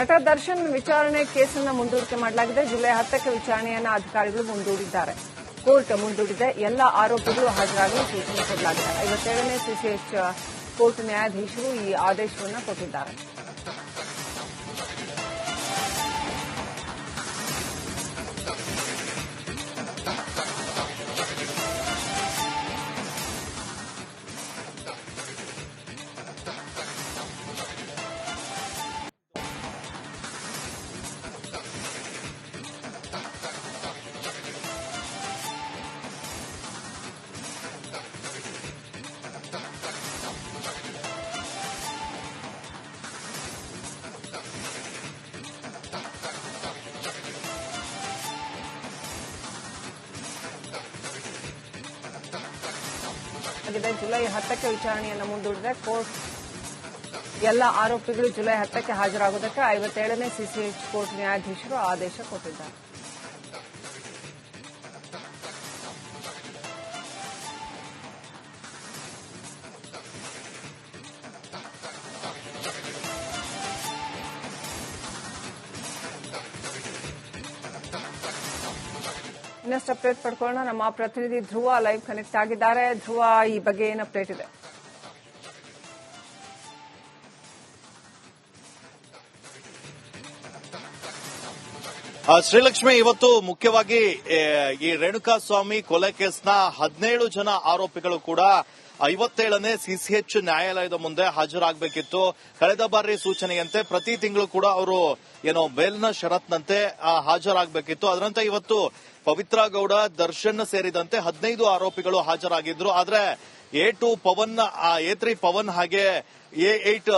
ನಟ ದರ್ಶನ್ ವಿಚಾರಣೆ ಕೇಸನ್ನು ಮುಂದೂಡಿಕೆ ಮಾಡಲಾಗಿದೆ. ಜುಲೈ ಹತ್ತಕ್ಕೆ ವಿಚಾರಣೆಯನ್ನು ಅಧಿಕಾರಿಗಳು ಮುಂದೂಡಿದ್ದಾರೆ. ಕೋರ್ಟ್ ಮುಂದೂಡಿದೆ. ಎಲ್ಲ ಆರೋಪಿಗಳು ಹಾಜರಾಗಲು ಸೂಚನೆ ಕೊಡಲಾಗಿದೆ. ಐವತ್ತೇಳನೇ ಸಿಸಿಎಚ್ ಕೋರ್ಟ್ ನ್ಯಾಯಾಧೀಶರು ಈ ಆದೇಶವನ್ನು ಕೊಟ್ಟಿದ್ದಾರೆ. ಆಗಿದೆ. ಜುಲೈ ಹತ್ತಕ್ಕೆ ವಿಚಾರಣೆಯನ್ನು ಮುಂದೂಡಿದೆ ಕೋರ್ಟ್ ಎಲ್ಲ ಆರೋಪಿಗಳು ಜುಲೈ ಹತ್ತಕ್ಕೆ ಹಾಜರಾಗುವುದಕ್ಕೆ ಐವತ್ತೇಳನೇ ಸಿಸಿಎಚ್ ಕೋರ್ಟ್ ನ್ಯಾಯಾಧೀಶರು ಆದೇಶ ಕೊಟ್ಟಿದ್ದಾರೆ. ಇನ್ನಷ್ಟು ಅಪ್ಡೇಟ್ ಪಡ್ಕೊಳ್ಳೋಣ. ನಮ್ಮ ಪ್ರತಿನಿಧಿ ಧ್ರುವ ಲೈವ್ ಕನೆಕ್ಟ್ ಆಗಿದ್ದಾರೆ. ಧ್ರುವ, ಈ ಬಗ್ಗೆ ಏನು ಅಪ್ಡೇಟ್ ಇದೆ? ಶ್ರೀಲಕ್ಷ್ಮಿ ಇವತ್ತು ಮುಖ್ಯವಾಗಿ ಈ ರೇಣುಕಾ ಸ್ವಾಮಿ ಕೊಲೆ ಕೇಸ್ನ ಹದಿನೇಳು ಜನ ಆರೋಪಿಗಳು ಕೂಡ ಐವತ್ತೇಳನೇ ಸಿಸಿಎಚ್ ನ್ಯಾಯಾಲಯದ ಮುಂದೆ ಹಾಜರಾಗಬೇಕಿತ್ತು. ಕಳೆದ ಬಾರಿ ಸೂಚನೆಯಂತೆ ಪ್ರತಿ ತಿಂಗಳು ಕೂಡ ಅವರು ಏನೋ ಬೇಲ್ನ ಷರತ್ನಂತೆ ಹಾಜರಾಗಬೇಕಿತ್ತು. ಅದರಂತೆ ಇವತ್ತು ಪವಿತ್ರ ಗೌಡ, ದರ್ಶನ್ ಸೇರಿದಂತೆ ಹದಿನೈದು ಆರೋಪಿಗಳು ಹಾಜರಾಗಿದ್ರು. ಆದರೆ A two Pavan A three Pavan ಹಾಗೆ ಎ ಏಟ್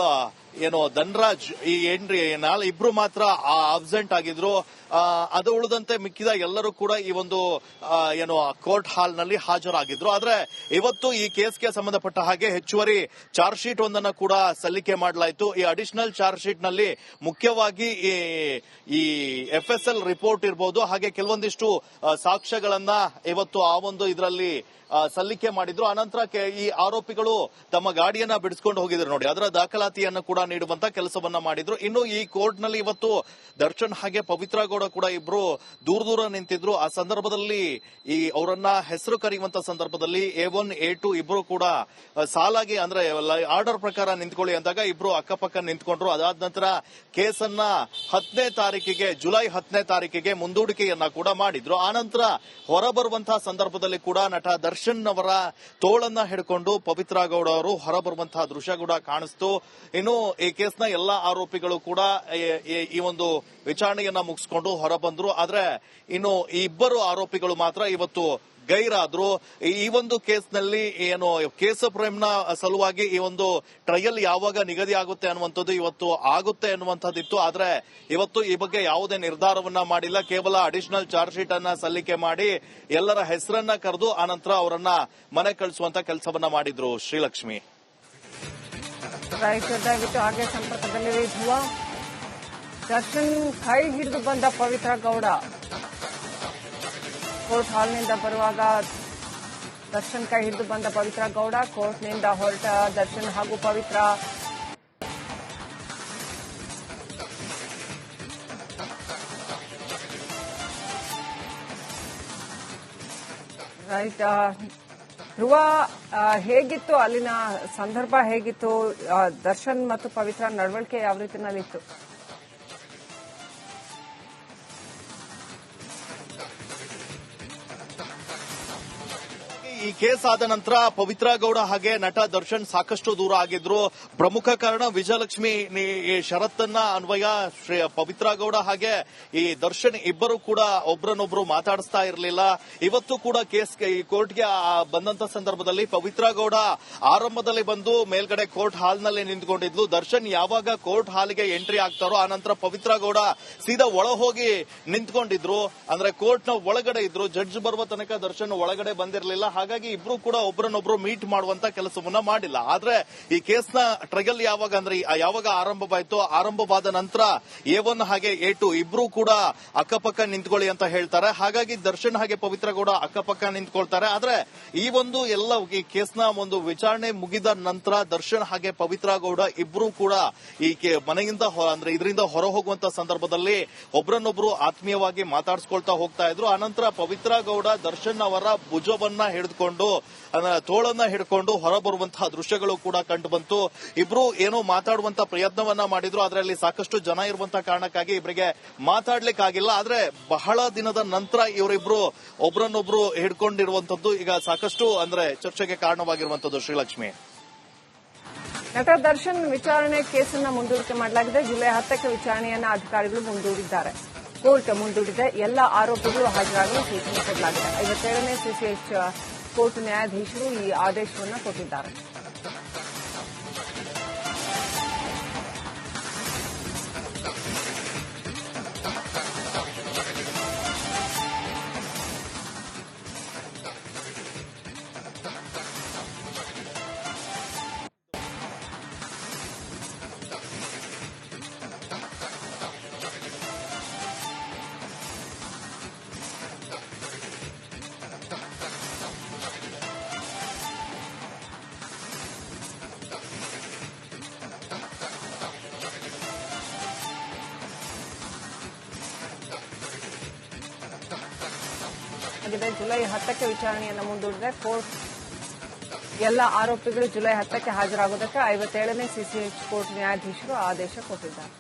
ಏನೋ ಧನ್ರಾಜ್ ಈ ಏನ್ರಿ ನಾಲ್ ಇಬ್ರು ಮಾತ್ರ ಅಬ್ಸೆಂಟ್ ಆಗಿದ್ರು. ಅದು ಉಳಿದಂತೆ ಮಿಕ್ಕಿದ ಎಲ್ಲರೂ ಕೂಡ ಈ ಒಂದು ಏನು ಕೋರ್ಟ್ ಹಾಲ್ನಲ್ಲಿ ಹಾಜರಾಗಿದ್ರು. ಆದ್ರೆ ಇವತ್ತು ಈ ಕೇಸ್ಗೆ ಸಂಬಂಧಪಟ್ಟ ಹಾಗೆ ಹೆಚ್ಚುವರಿ ಚಾರ್ಜ್ ಶೀಟ್ ಒಂದನ್ನ ಕೂಡ ಸಲ್ಲಿಕೆ ಮಾಡಲಾಯಿತು. ಈ ಅಡಿಷನಲ್ ಚಾರ್ಜ್ ಶೀಟ್ನಲ್ಲಿ ಮುಖ್ಯವಾಗಿ ಈ ಎಫ್ ಎಸ್ ಎಲ್ ರಿಪೋರ್ಟ್ ಇರಬಹುದು ಹಾಗೆ ಕೆಲವೊಂದಿಷ್ಟು ಸಾಕ್ಷ್ಯಗಳನ್ನ ಇವತ್ತು ಆ ಒಂದು ಇದರಲ್ಲಿ ಸಲ್ಲಿಕೆ ಮಾಡಿದ್ರು. ಅನಂತರ ಈ ಆರೋಪಿಗಳು ತಮ್ಮ ಗಾಡಿಯನ್ನ ಬಿಡಿಸಿಕೊಂಡು ಹೋಗಿದ್ರು ನೋಡಿ. ಅದರ ದಾಖಲಾತಿಯನ್ನ ಕೂಡ ನೀಡುವಂತ ಕೆಲಸವನ್ನ ಮಾಡಿದ್ರು. ಇನ್ನು ಈ ಕೋರ್ಟ್ನಲ್ಲಿ ಇವತ್ತು ದರ್ಶನ್ ಹಾಗೆ ಪವಿತ್ರ ಗೌಡ ಕೂಡ ಇಬ್ರು ದೂರ ದೂರ ನಿಂತಿದ್ರು. ಆ ಸಂದರ್ಭದಲ್ಲಿ ಈ ಅವರನ್ನ ಹೆಸರು ಕರೆಯುವಂತ ಸಂದರ್ಭದಲ್ಲಿ ಎ ಒನ್, ಎ ಟು ಇಬ್ರು ಕೂಡ ಸಾಲಾಗಿ ಅಂದ್ರೆ ಆರ್ಡರ್ ಪ್ರಕಾರ ನಿಂತ್ಕೊಳ್ಳಿ ಅಂದಾಗ ಇಬ್ರು ಅಕ್ಕಪಕ್ಕ ನಿಂತ್ಕೊಂಡ್ರು. ಅದಾದ ನಂತರ ಕೇಸನ್ನ ಹತ್ತನೇ ತಾರೀಕಿಗೆ, ಜುಲೈ ಹತ್ತನೇ ತಾರೀಕಿಗೆ ಮುಂದೂಡಿಕೆಯನ್ನ ಕೂಡ ಮಾಡಿದ್ರು. ಆನಂತರ ಹೊರಬರುವಂತಹ ಸಂದರ್ಭದಲ್ಲಿ ಕೂಡ ನಟ ದರ್ಶನ್ ಅವರ ತೋಳನ್ನ ಹಿಡ್ಕೊಂಡು ಪವಿತ್ರ ಗೌಡ ಅವರು ಹೊರಬರುವಂತಹ ದೃಶ್ಯ ಕೂಡ ಕಾಣಿಸ್ತು. ಇನ್ನು ಈ ಕೇಸ್ನ ಎಲ್ಲಾ ಆರೋಪಿಗಳು ಕೂಡ ಈ ಒಂದು ವಿಚಾರಣೆಯನ್ನ ಮುಗಿಸ್ಕೊಂಡು ಹೊರಬಂದ್ರು. ಆದ್ರೆ ಇನ್ನು ಈ ಇಬ್ಬರು ಆರೋಪಿಗಳು ಮಾತ್ರ ಇವತ್ತು ಗೈರಾದ್ರು ಈ- ಒಂದು ಕೇಸ್ನಲ್ಲಿ ಏನು ಕೇಸ ಪ್ರೇಮ್ನ ಸಲುವಾಗಿ ಈ ಒಂದು ಟ್ರಯಲ್ ಯಾವಾಗ ನಿಗದಿ ಆಗುತ್ತೆ ಅನ್ನುವಂಥದ್ದು ಇವತ್ತು ಆಗುತ್ತೆ ಅನ್ನುವಂಥದ್ದಿತ್ತು. ಆದ್ರೆ ಇವತ್ತು ಈ ಬಗ್ಗೆ ಯಾವುದೇ ನಿರ್ಧಾರವನ್ನ ಮಾಡಿಲ್ಲ. ಕೇವಲ ಅಡಿಷನಲ್ ಚಾರ್ಜ್ ಶೀಟ್ ಅನ್ನ ಸಲ್ಲಿಕೆ ಮಾಡಿ ಎಲ್ಲರ ಹೆಸರನ್ನ ಕರೆದು ಆನಂತರ ಅವರನ್ನ ಮನೆ ಕಳಿಸುವಂತ ಕೆಲಸವನ್ನ ಮಾಡಿದ್ರು ಶ್ರೀಲಕ್ಷ್ಮಿ. ಸಂಪರ್ಕದಲ್ಲಿ ಹಾಗೆ ದರ್ಶನ್ ಕೈ ಹಿಡಿದು ಬಂದ ಪವಿತ್ರ ಗೌಡ. ಕೋರ್ಟ್ ಹಾಲ್ನಿಂದ ಬರುವಾಗ ದರ್ಶನ್ ಕೈ ಹಿಡಿದು ಬಂದ ಪವಿತ್ರ ಗೌಡ ಕೋರ್ಟ್ನಿಂದ ಹೊರಟ ದರ್ಶನ್ ಹಾಗೂ ಪವಿತ್ರ. ಧ್ರುವ ಹೇಗಿತ್ತು ಅಲ್ಲಿನ ಸಂದರ್ಭ ಹೇಗಿತ್ತು? ದರ್ಶನ್ ಮತ್ತು ಪವಿತ್ರ ನಡವಳಿಕೆ ಯಾವ ರೀತಿನಲ್ಲಿತ್ತು ಕೇಸ್ ಆದ ನಂತರ ಪವಿತ್ರ ಗೌಡ ಹಾಗೆ ನಟ ದರ್ಶನ್ ಸಾಕಷ್ಟು ದೂರ ಆಗಿದ್ರು. ಪ್ರಮುಖ ಕಾರಣ ವಿಜಯಲಕ್ಷ್ಮಿ ಷರತ್ತನ್ನ ಅನ್ವಯ, ಶ್ರೀ ಪವಿತ್ರ ಗೌಡ ಹಾಗೆ ಈ ದರ್ಶನ್ ಇಬ್ಬರು ಕೂಡ ಒಬ್ರನ್ನೊಬ್ರು ಮಾತಾಡಿಸ್ತಾ ಇರಲಿಲ್ಲ. ಇವತ್ತು ಕೂಡ ಕೇಸ್ ಕೋರ್ಟ್ಗೆ, ಆ, ಬಂದಂತ ಸಂದರ್ಭದಲ್ಲಿ ಪವಿತ್ರ ಗೌಡ ಆರಂಭದಲ್ಲಿ ಬಂದು ಮೇಲ್ಗಡೆ ಕೋರ್ಟ್ ಹಾಲ್ನಲ್ಲಿ ನಿಂತ್ಕೊಂಡಿದ್ಲು. ದರ್ಶನ್ ಯಾವಾಗ ಕೋರ್ಟ್ ಹಾಲ್ಗೆ ಎಂಟ್ರಿ ಆಗ್ತಾರೋ ಆನಂತರ ಪವಿತ್ರ ಗೌಡ ಸೀದಾ ಒಳ ಹೋಗಿ ನಿಂತ್ಕೊಂಡಿದ್ರು. ಅಂದ್ರೆ ಕೋರ್ಟ್ನ ಒಳಗಡೆ ಇದ್ರು. ಜಡ್ಜ್ ಬರುವ ತನಕ ದರ್ಶನ್ ಒಳಗಡೆ ಬಂದಿರಲಿಲ್ಲ. ಹಾಗಾಗಿ ಇಬ್ರು ಕೂಡ ಒಬ್ಬರನ್ನೊಬ್ರು ಮೀಟ್ ಮಾಡುವಂತ ಕೆಲಸವನ್ನ ಮಾಡಿಲ್ಲ. ಆದ್ರೆ ಈ ಕೇಸ್ನ ಟ್ರಗಲ್ ಯಾವಾಗ ಅಂದ್ರೆ ಯಾವಾಗ ಆರಂಭವಾಯ್ತು, ಆರಂಭವಾದ ನಂತರ ಎ ಒನ್ ಹಾಗೆ ಎ ಟು ಇಬ್ರು ಕೂಡ ಅಕ್ಕಪಕ್ಕ ನಿಂತ್ಕೊಳ್ಳಿ ಅಂತ ಹೇಳ್ತಾರೆ. ಹಾಗಾಗಿ ದರ್ಶನ್ ಹಾಗೆ ಪವಿತ್ರ ಕೂಡ ಅಕ್ಕಪಕ್ಕ ನಿಂತ್ಕೊಳ್ತಾರೆ. ಆದ್ರೆ ಈ ಒಂದು ಎಲ್ಲ ಈ ಕೇಸ್ನ ಒಂದು ವಿಚಾರಣೆ ಮುಗಿದ ನಂತರ ದರ್ಶನ್ ಹಾಗೆ ಪವಿತ್ರ ಗೌಡ ಇಬ್ರು ಕೂಡ ಈ ಮನೆಯಿಂದ ಅಂದ್ರೆ ಇದರಿಂದ ಹೊರ ಹೋಗುವಂತ ಸಂದರ್ಭದಲ್ಲಿ ಒಬ್ರನ್ನೊಬ್ರು ಆತ್ಮೀಯವಾಗಿ ಮಾತಾಡ್ಸ್ಕೊಳ್ತಾ ಹೋಗ್ತಾ ಇದ್ರು. ಆನಂತರ ಪವಿತ್ರ ಗೌಡ ದರ್ಶನ್ ಅವರ ಭುಜವನ್ನ ಹಿಡಿದುಕೊಂಡು ಅದ- ತೋಳನ್ನ ಹಿಡ್ಕೊಂಡು ಹೊರಬರುವಂತಹ ದೃಶ್ಯಗಳು ಕೂಡ ಕಂಡು ಬಂತು. ಇಬ್ರು ಏನೋ ಮಾತಾಡುವಂತ ಪ್ರಯತ್ನವನ್ನ ಮಾಡಿದ್ರು. ಅದರಲ್ಲಿ ಸಾಕಷ್ಟು ಜನ ಇರುವಂತಹ ಕಾರಣಕ್ಕಾಗಿ ಇಬ್ಬರಿಗೆ ಮಾತಾಡ್ಲಿಕ್ಕಾಗಿಲ್ಲ. ಆದ್ರೆ ಬಹಳ ದಿನದ ನಂತರ ಇವರಿಬ್ರು ಒಬ್ರನ್ನೊಬ್ರು ಹಿಡ್ಕೊಂಡಿರುವಂತದ್ದು ಈಗ ಸಾಕಷ್ಟು ಅಂದ್ರೆ ಚರ್ಚೆಗೆ ಕಾರಣವಾಗಿರುವಂತದ್ದು ಶ್ರೀಲಕ್ಷ್ಮಿ. ನಟ ದರ್ಶನ್ ವಿಚಾರಣೆ ಕೇಸನ್ನ ಮುಂದೂಡಿಕೆ ಮಾಡಲಾಗಿದೆ. ಜುಲೈ ಹತ್ತಕ್ಕೆ ವಿಚಾರಣೆಯನ್ನ ಅಧಿಕಾರಿಗಳು ಮುಂದೂಡಿದ್ದಾರೆ. ಕೋರ್ಟ್ ಮುಂದೂಡಿದೆ ಎಲ್ಲ ಆರೋಪಿಗಳು ಹಾಜರಾಗಲು ಸೂಚನೆ ಕೊಡಲಾಗಿದೆ. ಐವತ್ತೇಳನೇ ಸಿಸಿಎಚ್ ಕೋರ್ಟ್ ನ್ಯಾಯಾಧೀಶರು ಈ ಆದೇಶವನ್ನು ಕೊಟ್ಟಿದ್ದಾರೆ. ಆಗಿದೆ. ಜುಲೈ ಹತ್ತಕ್ಕೆ ವಿಚಾರಣೆಯನ್ನು ಮುಂದೂಡಿದೆ. ಕೋರ್ಟ್ ಎಲ್ಲ ಆರೋಪಿಗಳು ಜುಲೈ ಹತ್ತಕ್ಕೆ ಹಾಜರಾಗುವುದಕ್ಕೆ ಐವತ್ತೇಳನೇ ಸಿಸಿಎಚ್ ಕೋರ್ಟ್ ನ್ಯಾಯಾಧೀಶರು ಆದೇಶ ಕೊಟ್ಟಿದ್ದಾರೆ.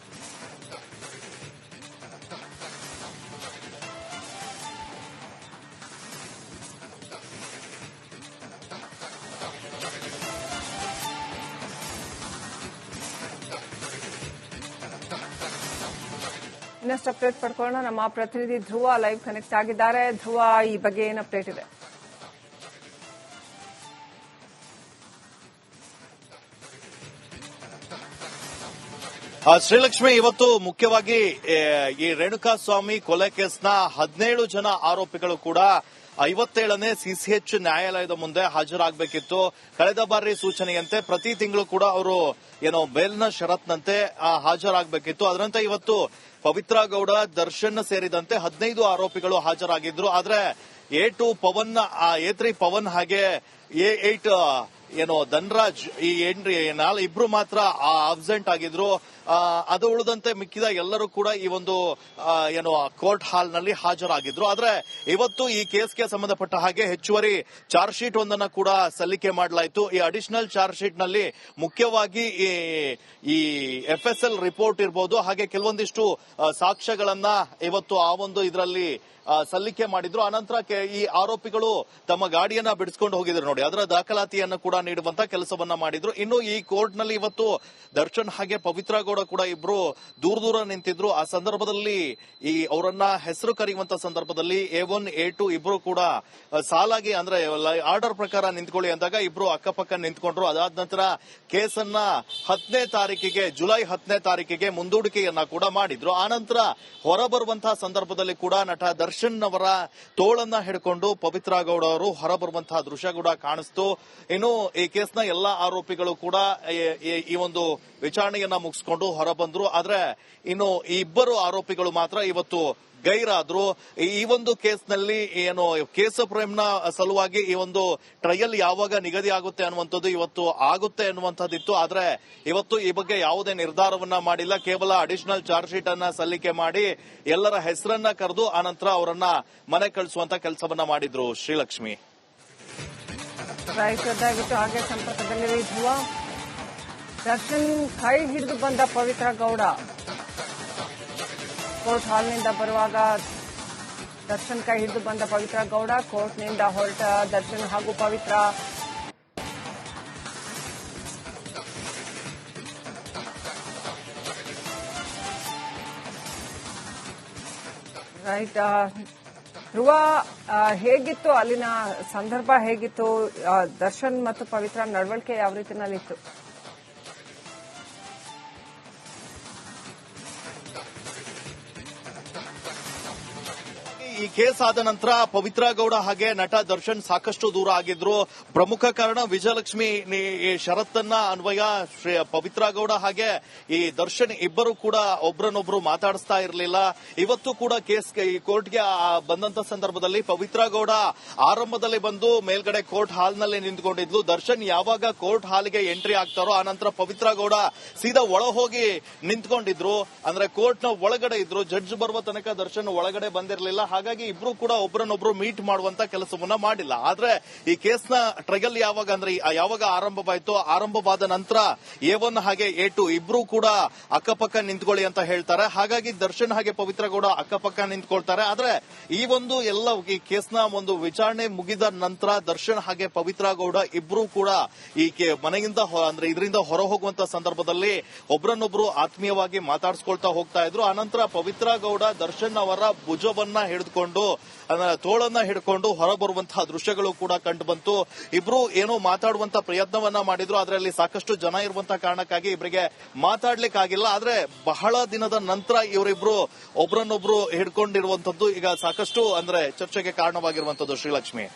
ಇನ್ನಷ್ಟು ಅಪ್ಡೇಟ್ ಪಡ್ಕೊಳ್ಳೋಣ. ನಮ್ಮ ಪ್ರತಿನಿಧಿ ಧ್ರುವ ಲೈವ್ ಕನೆಕ್ಟ್ ಆಗಿದ್ದಾರೆ. ಧ್ರುವ, ಈ ಬಗ್ಗೆ ಏನು ಅಪ್ಡೇಟ್ ಇದೆ? ಶ್ರೀಲಕ್ಷ್ಮಿ, ಇವತ್ತು ಮುಖ್ಯವಾಗಿ ಈ ರೇಣುಕಾ ಸ್ವಾಮಿ ಕೊಲೆ ಕೇಸ್ನ ಹದಿನೇಳು ಜನ ಆರೋಪಿಗಳು ಕೂಡ ಐವತ್ತೇಳನೇ ಸಿಸಿಎಚ್ ನ್ಯಾಯಾಲಯದ ಮುಂದೆ ಹಾಜರಾಗಬೇಕಿತ್ತು. ಕಳೆದ ಬಾರಿ ಸೂಚನೆಯಂತೆ ಪ್ರತಿ ತಿಂಗಳು ಕೂಡ ಅವರು ಏನೋ ಬೇಲ್ನ ಷರತ್ನಂತೆ ಹಾಜರಾಗಬೇಕಿತ್ತು. ಅದರಂತೆ ಇವತ್ತು ಪವಿತ್ರ ಗೌಡ, ದರ್ಶನ್ ಸೇರಿದಂತೆ ಹದಿನೈದು ಆರೋಪಿಗಳು ಹಾಜರಾಗಿದ್ರು. ಆದರೆ A two Pavan A three Pavan ಹಾಗೆ ಎ ಏಟ್ ಏನೋ ಧನ್ರಾಜ್ ಈ ಏನ್ರಿ ನಾಲ್ ಇಬ್ರು ಮಾತ್ರ ಅಬ್ಸೆಂಟ್ ಆಗಿದ್ರು. ಅದು ಉಳಿದಂತೆ ಮಿಕ್ಕಿದ ಎಲ್ಲರೂ ಕೂಡ ಈ ಒಂದು ಏನು ಕೋರ್ಟ್ ಹಾಲ್ನಲ್ಲಿ ಹಾಜರಾಗಿದ್ರು. ಆದ್ರೆ ಇವತ್ತು ಈ ಕೇಸ್ಗೆ ಸಂಬಂಧಪಟ್ಟ ಹಾಗೆ ಹೆಚ್ಚುವರಿ ಚಾರ್ಜ್ ಶೀಟ್ ಒಂದನ್ನ ಕೂಡ ಸಲ್ಲಿಕೆ ಮಾಡಲಾಯಿತು. ಈ ಅಡಿಷನಲ್ ಚಾರ್ಜ್ ಶೀಟ್ನಲ್ಲಿ ಮುಖ್ಯವಾಗಿ ಈ ಎಫ್ ಎಸ್ ಎಲ್ ರಿಪೋರ್ಟ್ ಇರಬಹುದು ಹಾಗೆ ಕೆಲವೊಂದಿಷ್ಟು ಸಾಕ್ಷ್ಯಗಳನ್ನ ಇವತ್ತು ಆ ಒಂದು ಇದರಲ್ಲಿ ಸಲ್ಲಿಕೆ ಮಾಡಿದ್ರು. ಅನಂತರ ಕೆ- ಈ ಆರೋಪಿಗಳು ತಮ್ಮ ಗಾಡಿಯನ್ನ ಬಿಡಿಸಿಕೊಂಡು ಹೋಗಿದ್ರು ನೋಡಿ. ಅದರ ದಾಖಲಾತಿಯನ್ನು ಕೂಡ ನೀಡುವಂತ ಕೆಲಸವನ್ನ ಮಾಡಿದ್ರು. ಇನ್ನು ಈ ಕೋರ್ಟ್ನಲ್ಲಿ ಇವತ್ತು ದರ್ಶನ್ ಹಾಗೆ ಪವಿತ್ರ ಗೌಡ ಕೂಡ ಇಬ್ರು ದೂರ ದೂರ ನಿಂತಿದ್ರು. ಆ ಸಂದರ್ಭದಲ್ಲಿ ಈ ಅವರನ್ನ ಹೆಸರು ಕರೆಯುವಂತ ಸಂದರ್ಭದಲ್ಲಿ ಎ ಒನ್ ಎ ಟು ಇಬ್ರು ಕೂಡ ಸಾಲಾಗಿ ಅಂದ್ರೆ ಆರ್ಡರ್ ಪ್ರಕಾರ ನಿಂತ್ಕೊಳ್ಳಿ ಅಂದಾಗ ಇಬ್ರು ಅಕ್ಕಪಕ್ಕ ನಿಂತ್ಕೊಂಡ್ರು. ಅದಾದ ನಂತರ ಕೇಸನ್ನ ಹತ್ತನೇ ತಾರೀಕಿಗೆ, ಜುಲೈ ಹತ್ತನೇ ತಾರೀಕಿಗೆ ಮುಂದೂಡಿಕೆಯನ್ನ ಕೂಡ ಮಾಡಿದ್ರು. ಆನಂತರ ಹೊರಬರುವಂತಹ ಸಂದರ್ಭದಲ್ಲಿ ಕೂಡ ನಟ ದರ್ಶನ್ ಅವರ ತೋಳನ್ನ ಹಿಡ್ಕೊಂಡು ಪವಿತ್ರ ಗೌಡ ಅವರು ಹೊರಬರುವಂತಹ ದೃಶ್ಯ ಕೂಡ ಕಾಣಿಸ್ತು. ಇನ್ನು ಈ ಕೇಸ್ನ ಎಲ್ಲಾ ಆರೋಪಿಗಳು ಕೂಡ ಈ- ಒಂದು ವಿಚಾರಣೆಯನ್ನ ಮುಗಿಸ್ಕೊಂಡು ಹೊರಬಂದ್ರು. ಆದ್ರೆ ಇನ್ನು ಇಬ್ಬರು ಆರೋಪಿಗಳು ಮಾತ್ರ ಇವತ್ತು ಗೈರಾದ್ರು. ಈ ಈ ಒಂದು ಕೇಸ್ನಲ್ಲಿ ಏನು ಕೇಸ ಪ್ರೇಮ್ನ ಸಲುವಾಗಿ ಈ ಒಂದು ಟ್ರಯಲ್ ಯಾವಾಗ ನಿಗದಿ ಆಗುತ್ತೆ ಅನ್ನುವಂಥದ್ದು ಇವತ್ತು ಆಗುತ್ತೆ ಅನ್ನುವಂಥದ್ದಿತ್ತು. ಆದ್ರೆ ಇವತ್ತು ಈ ಬಗ್ಗೆ ಯಾವುದೇ ನಿರ್ಧಾರವನ್ನ ಮಾಡಿಲ್ಲ. ಕೇವಲ ಅಡಿಷನಲ್ ಚಾರ್ಜ್ ಶೀಟ್ ಅನ್ನ ಸಲ್ಲಿಕೆ ಮಾಡಿ ಎಲ್ಲರ ಹೆಸರನ್ನ ಕರೆದು ಆನಂತರ ಅವರನ್ನ ಮನೆ ಕಳಿಸುವಂತ ಕೆಲಸವನ್ನ ಮಾಡಿದ್ರು ಶ್ರೀಲಕ್ಷ್ಮಿ. ರೈಟ್ ದಯವಿಟ್ಟು ಹಾಗೆ ಸಂಪರ್ಕದಲ್ಲಿರಿ ಧ್ರುವ ದರ್ಶನ್ ಕೈ ಹಿಡಿದು ಬಂದ ಪವಿತ್ರ ಗೌಡ ಕೋರ್ಟ್ ಹಾಲ್ನಿಂದ ಬರುವಾಗ ದರ್ಶನ್ ಕೈ ಹಿಡಿದು ಬಂದ ಪವಿತ್ರ ಗೌಡ ಕೋರ್ಟ್ನಿಂದ ಹೊರಟ ದರ್ಶನ್ ಹಾಗೂ ಪವಿತ್ರ ರೈಟ್ ಧ್ರುವ ಹೇಗಿತ್ತು? ಅಲ್ಲಿನ ಸಂದರ್ಭ ಹೇಗಿತ್ತು? ದರ್ಶನ್ ಮತ್ತು ಪವಿತ್ರ ನಡವಳಿಕೆ ಯಾವ ರೀತಿನಲ್ಲಿತ್ತು ಕೇಸ್ ಆದ ನಂತರ ಪವಿತ್ರ ಗೌಡ ಹಾಗೆ ನಟ ದರ್ಶನ್ ಸಾಕಷ್ಟು ದೂರ ಆಗಿದ್ರು. ಪ್ರಮುಖ ಕಾರಣ ವಿಜಯಲಕ್ಷ್ಮಿ ಷರತ್ತನ್ನ ಅನ್ವಯ, ಶ್ರೀ ಪವಿತ್ರ ಗೌಡ ಹಾಗೆ ಈ ದರ್ಶನ್ ಇಬ್ಬರು ಕೂಡ ಒಬ್ರನ್ನೊಬ್ರು ಮಾತಾಡಿಸ್ತಾ ಇರಲಿಲ್ಲ. ಇವತ್ತು ಕೂಡ ಕೇಸ್ ಈ ಕೋರ್ಟ್ಗೆ ಬಂದಂತ ಸಂದರ್ಭದಲ್ಲಿ ಪವಿತ್ರ ಗೌಡ ಆರಂಭದಲ್ಲಿ ಬಂದು ಮೇಲ್ಗಡೆ ಕೋರ್ಟ್ ಹಾಲ್ನಲ್ಲಿ ನಿಂತ್ಕೊಂಡಿದ್ಲು. ದರ್ಶನ್ ಯಾವಾಗ ಕೋರ್ಟ್ ಹಾಲ್ಗೆ ಎಂಟ್ರಿ ಆಗ್ತಾರೋ, ಆನಂತರ ಪವಿತ್ರ ಗೌಡ ಸೀದಾ ಒಳ ಹೋಗಿ ನಿಂತ್ಕೊಂಡಿದ್ರು. ಅಂದ್ರೆ ಕೋರ್ಟ್ನ ಒಳಗಡೆ ಇದ್ರು. ಜಡ್ಜ್ ಬರುವ ತನಕ ದರ್ಶನ್ ಒಳಗಡೆ ಬಂದಿರಲಿಲ್ಲ. ಹಾಗಾಗಿ ಇಬ್ರು ಕೂಡ ಒಬ್ರನ್ನೊಬ್ರು ಮೀಟ್ ಮಾಡುವಂತ ಕೆಲಸವನ್ನ ಮಾಡಿಲ್ಲ. ಆದ್ರೆ ಈ ಕೇಸ್ನ ಟ್ರಗಲ್ ಯಾವಾಗ ಅಂದ್ರೆ ಯಾವಾಗ ಆರಂಭವಾಯ್ತು ಆರಂಭವಾದ ನಂತರ ಎ ಒನ್ ಹಾಗೆ ಎ ಟು ಇಬ್ರು ಕೂಡ ಅಕ್ಕಪಕ್ಕ ನಿಂತ್ಕೊಳ್ಳಿ ಅಂತ ಹೇಳ್ತಾರೆ. ಹಾಗಾಗಿ ದರ್ಶನ್ ಹಾಗೆ ಪವಿತ್ರ ಗೌಡ ಅಕ್ಕಪಕ್ಕ ನಿಂತ್ಕೊಳ್ತಾರೆ. ಆದ್ರೆ ಈ ಒಂದು ಎಲ್ಲ ಈ ಕೇಸ್ನ ಒಂದು ವಿಚಾರಣೆ ಮುಗಿದ ನಂತರ ದರ್ಶನ್ ಹಾಗೆ ಪವಿತ್ರ ಗೌಡ ಇಬ್ರು ಕೂಡ ಈ ಮನೆಯಿಂದ ಅಂದ್ರೆ ಇದರಿಂದ ಹೊರ ಹೋಗುವಂತ ಸಂದರ್ಭದಲ್ಲಿ ಒಬ್ರನ್ನೊಬ್ರು ಆತ್ಮೀಯವಾಗಿ ಮಾತಾಡ್ಸ್ಕೊಳ್ತಾ ಹೋಗ್ತಾ ಇದ್ರು. ಆನಂತರ ಪವಿತ್ರ ಗೌಡ ದರ್ಶನ್ ಅವರ ಭುಜವನ್ನ ಹಿಡಿದುಕೊಂಡು ಅಂದ್ರೆ ತೋಳನ್ನ ಹಿಡ್ಕೊಂಡು ಹೊರಬರುವಂತಹ ದೃಶ್ಯಗಳು ಕೂಡ ಕಂಡು ಬಂತು. ಇಬ್ರು ಏನೋ ಮಾತಾಡುವಂತ ಪ್ರಯತ್ನವನ್ನ ಮಾಡಿದ್ರು. ಅದರಲ್ಲಿ ಸಾಕಷ್ಟು ಜನ ಇರುವಂತಹ ಕಾರಣಕ್ಕಾಗಿ ಇಬ್ಬರಿಗೆ ಮಾತಾಡ್ಲಿಕ್ಕಾಗಿಲ್ಲ. ಆದ್ರೆ ಬಹಳ ದಿನದ ನಂತರ ಇವರಿಬ್ರು ಒಬ್ರನ್ನೊಬ್ರು ಹಿಡ್ಕೊಂಡಿರುವಂತದ್ದು ಈಗ ಸಾಕಷ್ಟು ಅಂದ್ರೆ ಚರ್ಚೆಗೆ ಕಾರಣವಾಗಿರುವಂತದ್ದು ಶ್ರೀಲಕ್ಷ್ಮಿ.